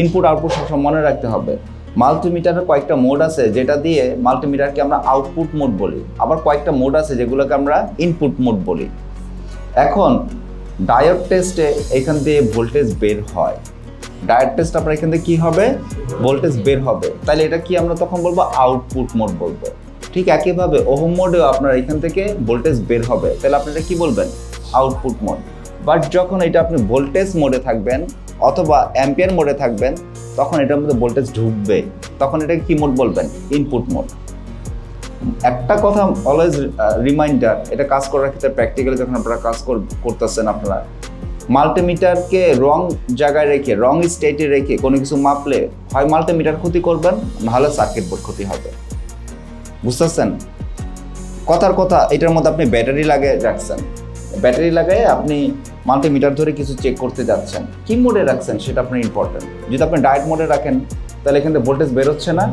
Input output সবসময় মনে রাখতে হবে। মাল্টিমিটারের কয়েকটা মোড আছে, যেটা দিয়ে মাল্টিমিটারকে আমরা আউটপুট মোড বলি। আবার কয়েকটা মোড আছে যেগুলোকে আমরা ইনপুট মোড বলি। এখন ডায়োড টেস্টে এখান দিয়ে ভোল্টেজ বের হয়। ডায়োড টেস্ট আপনার এখান থেকে কী হবে? ভোল্টেজ বের হবে। তাহলে এটা কি আমরা তখন বলব? আউটপুট মোড বলব। ঠিক একইভাবে ওহম মোডেও আপনার এখান থেকে ভোল্টেজ বের হবে। তাহলে আপনি এটা কি বলবেন? আউটপুট মোড বাট যখন এটা আপনি ভোল্টেজ মোডে থাকবেন অথবা অ্যাম্পিয়ার মোডে থাকবেন, তখন এটার মধ্যে ভোল্টেজ ঢুকবে। তখন এটাকে কি মোড বলবেন? ইনপুট মোড একটা কথা অলওয়েজ রিমাইন্ডার এটা কাজ করার ক্ষেত্রে প্র্যাকটিক্যালি যখন আপনারা কাজ কর- করতেছেন আপনারা মাল্টিমিটারকে রং জায়গায় রেখে রং স্টেটে রেখে কোনো কিছু মাপলে হয় মাল্টিমিটার ক্ষতি করবেন, নাহলে সার্কিট বোর্ড ক্ষতি হবে। বুঝতেছেন? কথার কথা, এটার মধ্যে আপনি ব্যাটারি লাগিয়ে রাখছেন। ব্যাটারি লাগাই আপনি মাল্টিমিটার ধরে কিছু চেক করতে যাচ্ছেন, কি মোডে রাখছেন সেটা আপনার ইম্পর্টেন্ট যদি আপনি ডায়েট মোডে রাখেন, তাহলে এখান থেকে ভোল্টেজ বেরোচ্ছে না।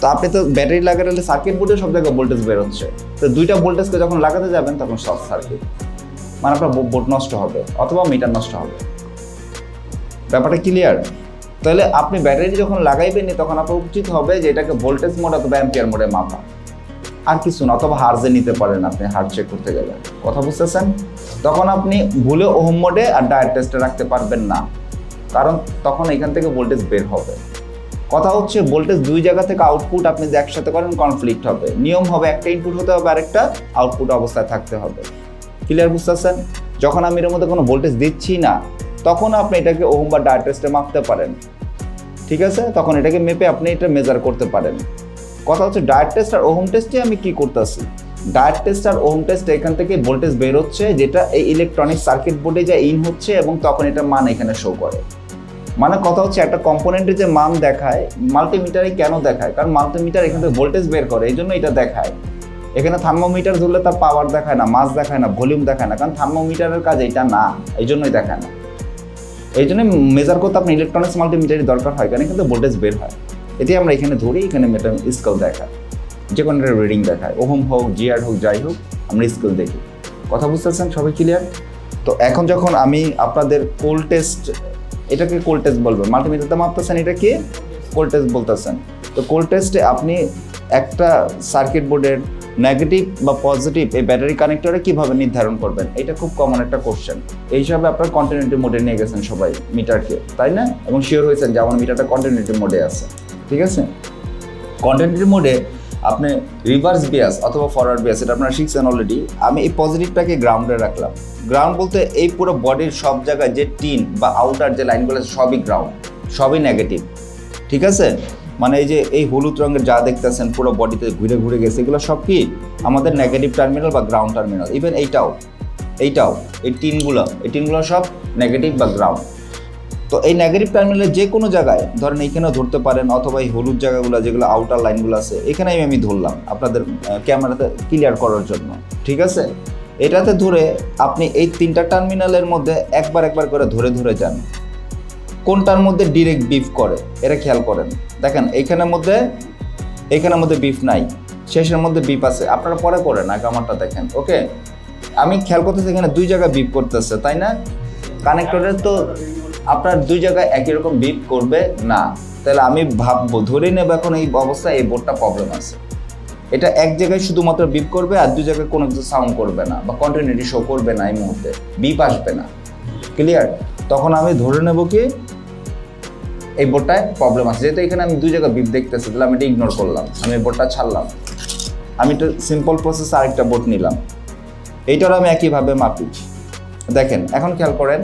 তো আপনি তো ব্যাটারি লাগালে সার্কিট বোর্ডে সব জায়গায় ভোল্টেজ বেরোচ্ছে। তো দুইটা ভোল্টেজকে যখন লাগাতে যাবেন, তখন শর্ট সার্কিট মানে আপনার বোর্ড নষ্ট হবে, অথবা মিটার নষ্ট হবে। ব্যাপারটা ক্লিয়ার তাহলে আপনি ব্যাটারি যখন লাগাইবেন তখন আপনার উচিত হবে যে এটাকে ভোল্টেজ মোড অথবা অ্যাম্পিয়ার মোডে মাপা। আর কিছু না, অথবা হার্জে নিতে পারেন আপনি হার্জ চেক করতে গেলে। কথা বুঝতেছেন? তখন আপনি ভুলে ওহম মোডে আর ডায়েট টেস্টে রাখতে পারবেন না। কারণ তখন এখান থেকে ভোল্টেজ বের হবে। কথা হচ্ছে ভোল্টেজ দুই জায়গা থেকে আউটপুট আপনি যে একসাথে করেন কনফ্লিক্ট হবে। নিয়ম হবে, একটা ইনপুট হতে হবে, আরেকটা আউটপুট অবস্থায় থাকতে হবে। ক্লিয়ার বুঝতেছেন? যখন আমি এর মধ্যে কোনো ভোল্টেজ দিচ্ছি না, তখন আপনি এটাকে ওহম বা ডায়েট টেস্টে মাপতে পারেন। ঠিক আছে? তখন এটাকে মেপে আপনি এটা মেজার করতে পারেন। কথা হচ্ছে ডায়েট টেস্ট আর ওহম টেস্টে আমি কি করতেছি? ডায়েট টেস্ট আর ওহম টেস্ট এখান থেকে ভোল্টেজ বের হচ্ছে, যেটা এই ইলেকট্রনিক সার্কিট বোর্ডে যা ইন হচ্ছে এবং তখন এটা মান এখানে শো করে। মানে কথা হচ্ছে একটা কম্পোনেন্টের যে মান দেখায় মাল্টিমিটারে কেন দেখায়? কারণ মাল্টিমিটার এখান থেকে ভোল্টেজ বের করে এই জন্য এটা দেখায়। এখানে থার্মোমিটার ধরলে তার পাওয়ার দেখায় না মাস দেখায় না ভলিউম দেখায় না, কারণ থার্মোমিটারের কাজ এটা না এই জন্যই দেখায় না। এই জন্য মেজার করতে আপনার ইলেকট্রনিক্স মাল্টিমিটারই দরকার হয়, কারণ কিন্তু ভোল্টেজ বের হয়। এটি আমরা এখানে ধরি এখানে মেটার স্কেল দেখায় যে কোনো একটা রিডিং দেখায় ওহম হোক জিয়ার হোক, যাই হোক, আমরা স্কেল দেখি। কথা বুঝতেছেন সবাই ক্লিয়ার তো এখন যখন আমি আপনাদের কোল টেস্ট এটাকে কোল টেস্ট বলবেন। মাল্টিমিটারতে মাপতেছেন, এটা কি? কোল টেস্ট বলতেছেন। তো কোল টেস্টে আপনি একটা সার্কিট বোর্ডের নেগেটিভ বা পজিটিভ এই ব্যাটারি কানেক্টরে কীভাবে নির্ধারণ করবেন? এটা খুব কমন একটা কোশ্চেন এই হিসাবে আপনার কন্টিনিউটি মোডে নিয়ে গেছেন সবাই মিটারকে তাই না? এবং শিওর হয়েছেন যে আমার মিটারটা কন্টিনিউটি মোডে আছে। ঠিক আছে? কন্টেন্টের মোডে আপনি রিভার্স বিয়াস অথবা ফরওয়ার্ড বিয়াস এটা আপনারা শিখছেন অলরেডি আমি এই পজিটিভটাকে গ্রাউন্ডে রাখলাম। গ্রাউন্ড বলতে এই পুরো বডির সব জায়গায় যে টিন বা আউটার যে লাইনগুলো আছে, সবই গ্রাউন্ড সবই নেগেটিভ ঠিক আছে? মানে এই যে এই হলুদ রঙের যা দেখতেছেন, পুরো বডিতে ঘুরে ঘুরে গেছে, এগুলো সব কি? আমাদের নেগেটিভ টার্মিনাল বা গ্রাউন্ড টার্মিনাল ইভেন এইটাও এইটাও, এই টিনগুলো এই টিনগুলো সব নেগেটিভ বা গ্রাউন্ড তো এই নেগেটিভ টার্মিনালের যে কোনো জায়গায়, ধরেন এইখানেও ধরতে পারেন অথবা এই হলুদ জায়গাগুলো, যেগুলো আউটার লাইনগুলো আছে, এখানেই আমি ধরলাম আপনাদের ক্যামেরাতে ক্লিয়ার করার জন্য, ঠিক আছে? এটাতে ধরে আপনি এই তিনটা টার্মিনালের মধ্যে একবার একবার করে ধরে ধরে যান। কোনটার মধ্যে ডিরেক্ট বিফ করে, এটা খেয়াল করেন। দেখেন, এইখানের মধ্যে এইখানের মধ্যে বিফ নাই, শেষের মধ্যে বিপ আছে, আপনারা পরে করেন আগে আমারটা দেখেন ওকে আমি খেয়াল করতেছি এখানে দুই জায়গায় বিপ করতেছে, তাই না? কানেক্টরের তো আপনার দুই জায়গায় একই রকম বিপ করবে? না। তাহলে আমি ভাববো, ধরে নেব এখন এই অবস্থায় এই বোর্ডটা প্রবলেম আছে। এটা এক জায়গায় শুধুমাত্র বিপ করবে আর দুই জায়গায় কোনো কিছু সাউন্ড করবে না বা কন্টিনিউটি শো করবে না এই মুহূর্তে। বিপ আসবে না। ক্লিয়ার তখন আমি ধরে নেব কি? এই বোর্ডটায় প্রবলেম আছে। যেহেতু এখানে আমি দুই জায়গায় বিপ দেখতেছি, তাহলে আমি এটা ইগনোর করলাম। আমি এই বোর্ডটা ছাড়লাম। আমি একটা সিম্পল প্রসেস আরেকটা বোর্ড নিলাম। এইটার আমি একইভাবে মাপি। দেখেন, এখন খেয়াল করেন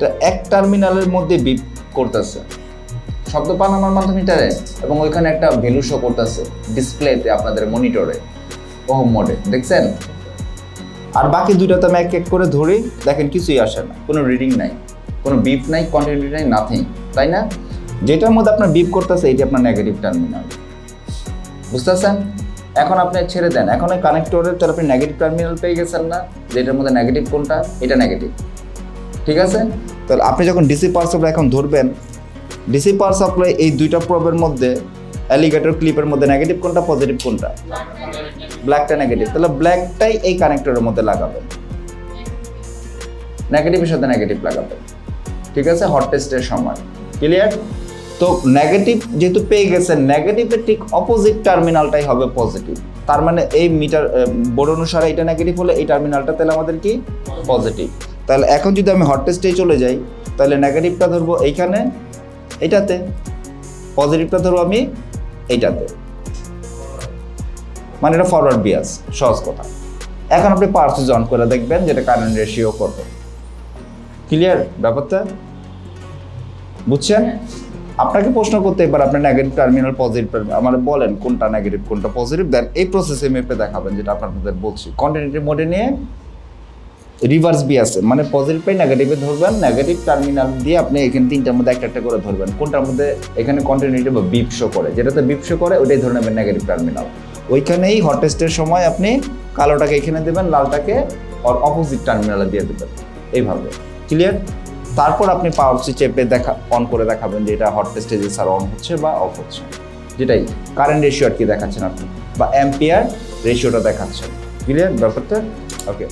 তো এক টার্মিনালের মধ্যে বিপ করতেছে। শব্দ পান আমার মাল্টিমিটারে এবং ওইখানে একটা ভ্যালু শো করতেছে ডিসপ্লেতে আপনাদের মনিটরে ওহম মোডে দেখছেন? আর বাকি দুইটা তো আমি এক এক করে ধরি, দেখেন কিছুই আসে না, কোনো রিডিং নাই, কোনো বিপ নাই কন্টিনিউটি নাই নাথিং তাই না? যেটার মধ্যে আপনার বিপ করতেছে, এটি আপনার নেগেটিভ টার্মিনাল বুঝতেছেন? এখন আপনি ছেড়ে দেন, এখন ওই কানেক্টরের তো আপনি নেগেটিভ টার্মিনাল পেয়ে গেছেন না, যেটার মধ্যে নেগেটিভ কোনটা, এটা নেগেটিভ ঠিক আছে? তাহলে আপনি যখন ডিসি পাওয়ার সাপ্লাই এখন ধরবেন ডিসি পাওয়ার সাপ্লাই এই দুইটা প্রবের মধ্যে অ্যালিগেটর ক্লিপের মধ্যে নেগেটিভ কোনটা পজিটিভ কোনটা? ব্ল্যাকটা নেগেটিভ তাহলে ব্ল্যাকটাই এই কানেক্টরের মধ্যে লাগাবেন। নেগেটিভের সাথে নেগেটিভ লাগাবেন। ঠিক আছে? হট টেস্টের সময়। ক্লিয়ার তো নেগেটিভ যেহেতু পেয়ে গেছেন নেগেটিভের ঠিক অপোজিট টার্মিনালটাই হবে পজিটিভ তার মানে এই মিটার বোর্ড অনুসারে এটা নেগেটিভ হলে এই টার্মিনালটা তাহলে আমাদের কি? পজিটিভ তাহলে এখন যদি আমি হট টেস্টে চলে যাই, তাহলে নেগেটিভটা ধরবো এইখানে, এইটাতে। পজিটিভটা ধরবো আমি এইটাতে। মানে এটা ফরওয়ার্ড বিয়াস সহজ কথা। এখন আপনি পাওয়ার জন করে দেখবেন যেটা কারেন্ট রেশিও কত ক্লিয়ার ব্যাপারটা? বুঝছেন? আপনাকে প্রশ্ন করতে এবার আপনার নেগেটিভ টার্মিনাল পজিটিভ আমার বলেন কোনটা নেগেটিভ কোনটা পজিটিভ দেন এই প্রসেসে মেপে দেখাবেন যেটা আপনাদের বলছি। কন্টিনিউটি মোডে নিয়ে রিভার্স বি আছে। মানে পজিটিভটাই নেগেটিভে ধরবেন নেগেটিভ টার্মিনাল দিয়ে আপনি এখানে তিনটার মধ্যে একটা একটা করে ধরবেন। কোনটার মধ্যে এখানে কন্টিনিউটি বা বিপ শো করে। যেটাতে বিপ শো করে, ওইটাই ধরে নেবেন নেগেটিভ টার্মিনাল ওইখানেই হট টেস্টের সময় আপনি কালোটাকে এখানে দেবেন, লালটাকে ওর অপোজিট টার্মিনালে দিয়ে দেবেন। এইভাবে। ক্লিয়ার তারপর আপনি পাওয়ার সুইচ চেপে দেখা অন করে দেখাবেন যে এটা হট টেস্টে যে স্যার অন হচ্ছে বা অফ হচ্ছে। যেটাই কারেন্ট রেশিও আর কি দেখাচ্ছেন আপনি? বা অ্যাম্পিয়ার রেশিওটা দেখাচ্ছেন। ক্লিয়ার ব্যাপারটা? ওকে